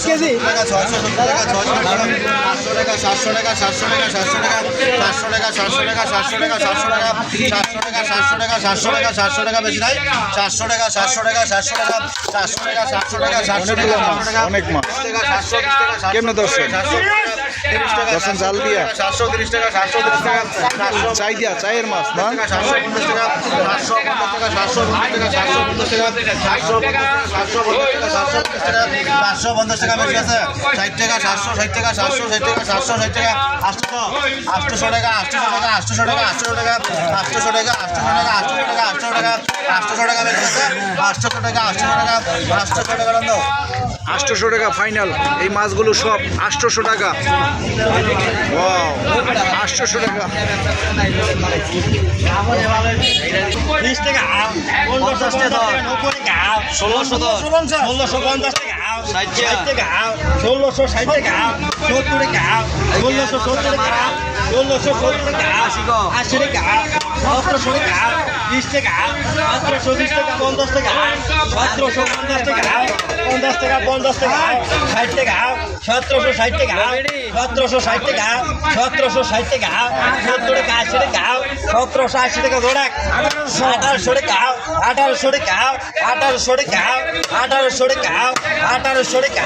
KG টাকা সাতশো টাকা সাতশো টাকা সাতশো টাকা সাতশো টাকা সাতশো টাকা সাতশো টাকা সাতশো টাকা সাতশো টাকা সাতশো টাকা সাতশো টাকা সাতশো টাকা সাতশো টাকা সাতশো টাকা সাতশো টাকা সাতশো টাকা? সাতশো টাকা ধরছেন জাল দিয়া? সাতশো তিরিশ টাকা সাতশো তিরিশ টাকা চাই দিয়া চায়ের মাছ না টাকা সাতশো পঞ্চাশ টাকা সাতশো পঞ্চাশ টাকা সাতশো পঞ্চাশ টাকা সাতশো পঞ্চাশ টাকা সাতশো পঞ্চাশ টাকা সাতশো পঞ্চাশ টাকা টাকা বেশি আছে ষাট টাকা সাতশো ষাট টাকা সাতশো ষাট টাকা সাতশো ষাট টাকা আটশো আটশোশো টাকা আটশোশো টাকা আটশোশো টাকা আটশোশো টাকা আটশোশো টাকা আটশোশো টাকা আটশোশো টাকা আটশোশো টাকা আটশোশো টাকা বেশি আছে আটশোশো টাকা আটশোশো টাকা আটশোশো টাকা দাও আটশোশো টাকা ফাইনাল। এই মাছগুলো সব আটশোশো টাকা। আটশোশো টাকা। বিশ টাকা পঞ্চাশ টাকা ষোলোশো ষোলোশো পঞ্চাশ টাকা ষাট টাকা। ষোলোশো ষাট টাকা সত্তর টাকা ষোলোশো সত্তর টাকা ষোলোশো সত্তর টাকা আশি টাকা বিশ টাকা সতেরোশো বিশ টাকা পঞ্চাশ টাকা সতেরোশো পঞ্চাশ টাকা পঞ্চাশ টাকা পঞ্চাশ টাকা ষাট টাকা সতেরোশো ষাট টাকা সতেরোশো ষাট টাকা সতেরোশো ষাট টাকা সত্তর টাকা আশি টাকা সতেরোশো আশি টাকা দৌড়াক আঠারোশো টাকা আঠারোশো টাকা আঠারোশো টাকা আঠারোশো টাকা আঠারোশো টাকা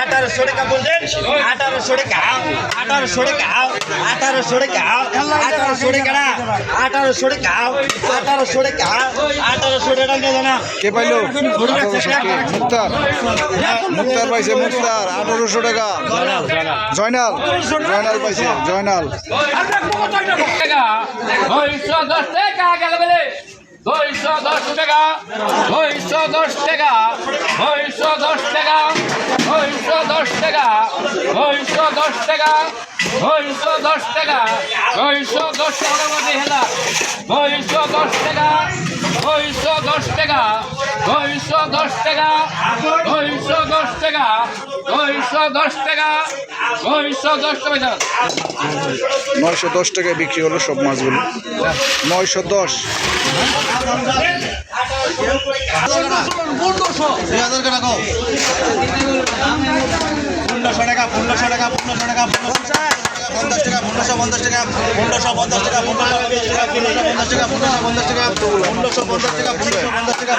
আঠারোশো টাকা বলছেন আঠারোশো টাকা আঠারোশো টাকা আঠারোশো টাকা আঠারোশো টাকা আঠারোশো টাকা আঠারোশো টাকা আঠারোশো টাকা জানা। কে পাইলো? মুক্তার। মুক্তার পাইছে মুক্তার আঠারোশো টাকা। জয়নাল জয়নাল পাইছে জয়নাল। টাকা দুইশো দশ টাকা দুইশো দশ টাকা দুইশো দশ টাকা। দশ নয়শো দশ টাকায় বিক্রি হলো সব মাছগুলো নয়শো দশ হাজার টাকা পনেরোশো টাকা পনেরোশো টাকা পনেরোশো টাকা পঞ্চাশ টাকা পনেরোশো পঞ্চাশ টাকা পনেরোশো পঞ্চাশ টাকা পনেরোশো টাকা পনেরোশো পঞ্চাশ টাকা পনেরোশো পঞ্চাশ টাকা পনেরোশো পঞ্চাশ টাকা পনেরোশো পঞ্চাশ টাকা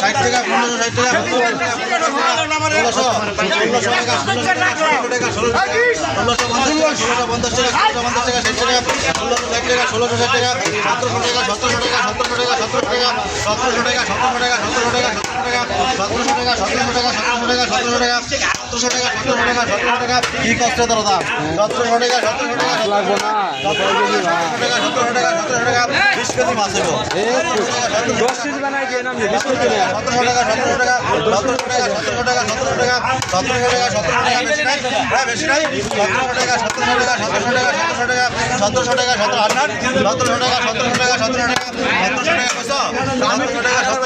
ষাট টাকা পনেরোশো ষাট টাকা ষোলোশো ষোলোশো টাকা ষোলোশো টাকা ষোলোশো টাকা ষোলোশো পঞ্চাশ টাকা পঞ্চাশ টাকা ষোলোশো পঞ্চাশ টাকা ষাট টাকা টাকা ষোলোশো ষাট টাকা সতেরোশো টাকা সতেরোশো টাকা সতেরোশো টাকা সতেরোশো টাকা সতেরোশো টাকা সতেরোশো টাকা সতেরোশো টাকা সতেরোশো টাকা সতেরোশো টাকা সতেরোশো টাকা সতেরোশো টাকা সতেরোশো টাকা সতেরোশো টাকা সতেরোশো টাকা কি কষ্ট দাদা সতেরোশো টাকা সতেরোশো টাকা লাগবো না সতেরোশো টাকা সতেরোশো টাকা সতেরোশো টাকা বিশ কেজি মাছ দেবো দশ কেজি বানাই দিয়ে নাম সতেরোশো টাকা সতেরোশো টাকা সতেরোশো টাকা সতেরোশো টাকা সতেরোশো টাকা সতেরোশো টাকা সতেরোশো টাকা বেশি নাই হ্যাঁ বেশি নাই সতেরোশো টাকা সতেরোশো টাকা সতেরোশো টাকা সতেরোশো টাকা সতেরোশো টাকা সতেরো আঠাশ সতেরোশো টাকা সতেরোশো টাকা সতেরো টাকা সতেরোশো টাকা সতেরোশো টাকা সতেরোশো টাকা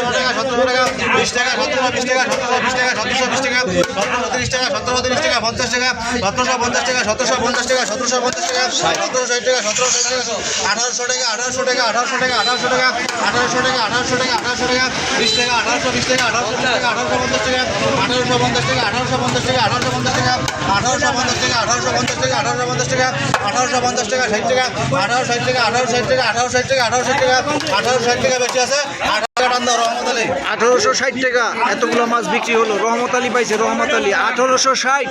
সতেরোশো বিশ টাকা সতেরো বিশ টাকা সতেরো বিশ টাকা সতেরোশো বিশ পঞ্চাশ টাকা সতেরোশো পঞ্চাশ টাকা সতেরোশো পঞ্চাশ টাকা সতেরোশো পঞ্চাশ টাকা সতেরো ষাট টাকা সতেরো ষাট আঠারোশো টাকা আঠারোশো টাকা আঠারোশো টাকা আঠারোশো টাকা আঠারোশো টাকা আঠারোশো টাকা আঠারোশো টাকা বিশ টাকা আঠারোশো বিশ টাকা আঠারোশো টাকা আঠারোশো পঞ্চাশ টাকা আঠারোশো পঞ্চাশ টাকা আঠারোশো পঞ্চাশ টাকা আঠারোশো পঞ্চাশ টাকা আঠারোশো পঞ্চাশ টাকা আঠারোশো পঞ্চাশ টাকা আঠারোশো পঞ্চাশ টাকা আঠারোশো পঞ্চাশ টাকা ষাট টাকা আঠারো ষাট টাকা আঠারো ষাট টাকা আঠারো ষাট টাকা আঠারো ষাট টাকা আঠারো ষাট টাকা বেশি আছে আঠারোশো ষাট টাকা এতগুলো মাছ বিক্রি হলো। রহমত আলী পাইছে রহমত আলী আঠারোশো ষাট।